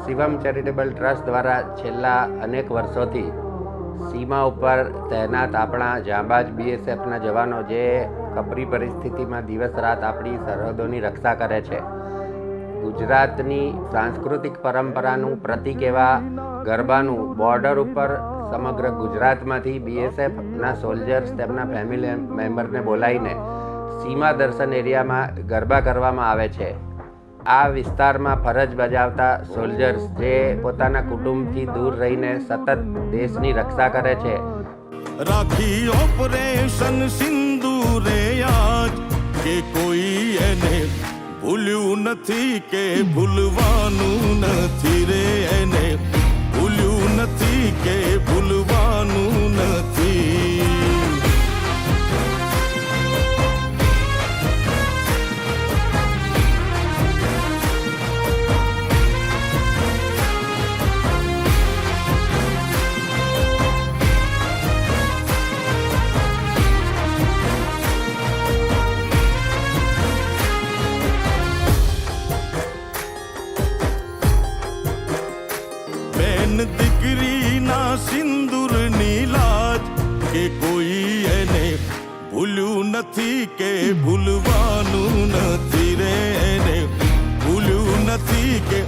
Shivam charitable trust દ્વારા છેલ્લા અનેક વર્ષોથી સીમા ઉપર તહેનાત આપણા જાંબાજ બીએસએફના જવાનો જે કપરી પરિસ્થિતિમાં દિવસ રાત આપણી સરહદોની રક્ષા કરે છે. ગુજરાતની સાંસ્કૃતિક પરંપરાનું પ્રતિક એવા ગરબાનું બોર્ડર ઉપર સમગ્ર ગુજરાતમાંથી બીએસએફના સોલ્જર્સ તેમના ફેમિલી મેમ્બરને બોલાવીને સીમા દર્શન એરિયામાં ગરબા કરવામાં આવે છે. આ વિસ્તારમાં ફરજ બજાવતા સોલ્જર્સ જે પોતાના કુટુંબથી દૂર રહીને સતત દેશની રક્ષા કરે છે. રાખી ઓપરેશન સિંધુ રે આજ કે કોઈ એને ભૂલ્યું નથી કે ભૂલવાનું નથી રે એને. બેન દીકરીના સિંદૂરની લાજ કે કોઈ એને ભૂલ્યું નથી કે ભૂલવાનું નથી રે એને ભૂલ્યું નથી કે